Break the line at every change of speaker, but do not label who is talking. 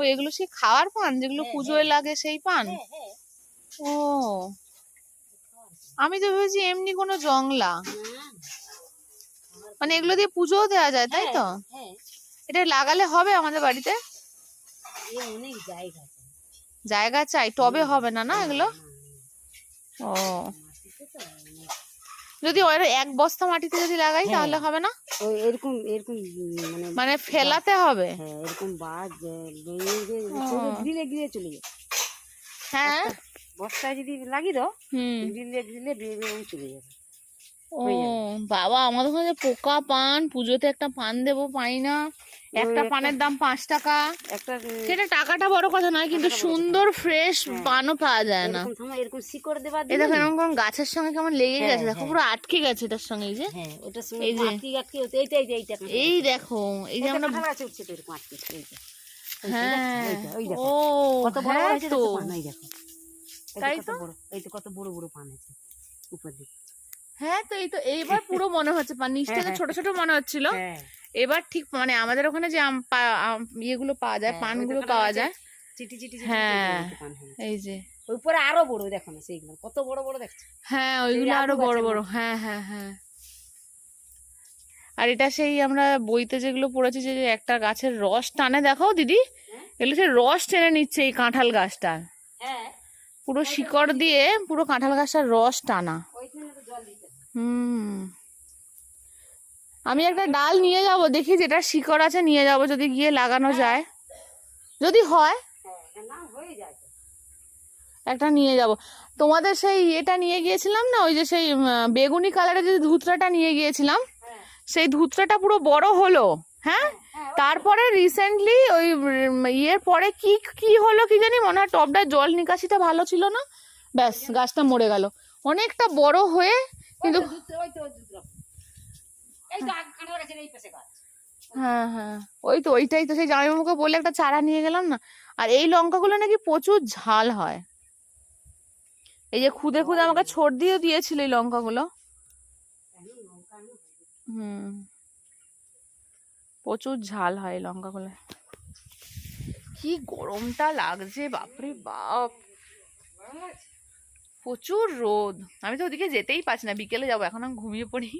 ও এগুলো সেই খাওয়ার পান? যেগুলো
হ্যাঁ,
পুজোয় লাগে সেই পান?
হ্যাঁ হ্যাঁ।
ও। আমি তো ভেবেছি এমনি কোনো জংলা। মানে এগুলো দিয়ে পুজোও দেওয়া যায় তাই তো?
হ্যাঁ।
এটা লাগালে হবে আমাদের বাড়িতে?
জায়গা
চাই টবে হবে না না এগুলো? ও। যদি এক বস্তা মাটিতে যদি লাগাই
হ্যাঁ।
তাহলে হবে না?
ওই এরকম এরকম মানে
মানে ফেলাতে হবে
হ্যাঁ এরকম বাজ
ও।
গ্রিলে গ্রিলে চলে যায়
হ্যাঁ
বস্তায় যদি লাগিয়ে দাও
হুম
গ্রিলে গ্রিলে বেয়ে বেয়ে চলে যাবে।
বাবা আমাদের ওখানে যে পোকা পান পুজোতে একটা পান দেবো পাই না একটা পানের দাম পাঁচ টাকা সেটা টাকাটা বড় কথা নয় কিন্তু। সুন্দর ফ্রেশ
হ্যাঁ।
পানও পাওয়া যায় না
এরকম এরকম শিকড়
দেখো এরকম কোন গাছের সঙ্গে কেমন লেগে
হ্যাঁ,
গেছে দেখো
হ্যাঁ।
পুরো আটকে গেছে এটার সঙ্গে এই যে
হ্যাঁ
এই যে। এই দেখো এই যে আমরা। হ্যাঁ ও
কত বড় হয়েছে
তো তাই তো?
এই তো কত বড় বড় পান আছে উপর দিকে
হ্যাঁ তো এই তো এইবার পুরো মনে হচ্ছে পান নিচ থেকে
হ্যাঁ,
ছোট ছোট মনে হচ্ছিল।
হ্যাঁ।
এবার ঠিক মানে আমাদের ওখানে যে আম ইয়েগুলো পাওয়া যায়
হ্যাঁ,
পানগুলো পাওয়া যায়।
চিটি চিটি
হ্যাঁ। এই যে।
উপরে আরও বড় দেখো না সেইগুলো কত বড় বড় দেখছ?
হ্যাঁ ওইগুলো আরও বড় বড়। হ্যাঁ হ্যাঁ হ্যাঁ। আর এটা সেই আমরা বইতে যেগুলো পড়েছি যে একটা গাছের রস টানে দেখো দিদি? এগুলো সেই রস টেনে নিচ্ছে এই কাঁঠাল গাছটার।
হ্যাঁ।
পুরো শিকড় দিয়ে পুরো কাঁঠাল গাছটার রস টানা
ওইখানে তো জল দিতে হবে।
হুম। আমি একটা ডাল নিয়ে যাব দেখি যেটা শিকড় আছে নিয়ে যাব যদি গিয়ে লাগানো যায়। যদি হয়
হ্যাঁ হয়ে।
একটা নিয়ে যাব। তোমাদের সেই এটা নিয়ে গিয়েছিলাম না ওই যে সেই বেগুনি কালারের যে ধুতরাটা নিয়ে গিয়েছিলাম
হ্যাঁ।
সেই ধুতরাটা পুরো বড় হলো হ্যাঁ?
হ্যাঁ
তারপরে রিসেন্টলি ওই ইয়ের পরে কি কি হলো কি জানি মনে হয় টবটার জল নিকাশিটা ভালো ছিল না? ব্যাস গাছটা মরে গেল। অনেকটা বড় হয়ে কিন্তু হ্যাঁ হ্যাঁ। ওই তো ওইটাই তো সেই জামাইবাবুকে বলে একটা চারা নিয়ে গেলাম না। আর এই লঙ্কাগুলো নাকি প্রচুর ঝাল হয়। এই যে খুদে খুদে আমাকে ছোট দিয়ে দিয়েছিল এই লঙ্কাগুলো। হুম। প্রচুর ঝাল হয় এই লঙ্কাগুলো। কি গরমটা লাগছে বাপরে বাপ। প্রচুর রোদ। আমি তো ওদিকে যেতেই পারছি না বিকেলে যাব এখন আমি ঘুমিয়ে পড়ি।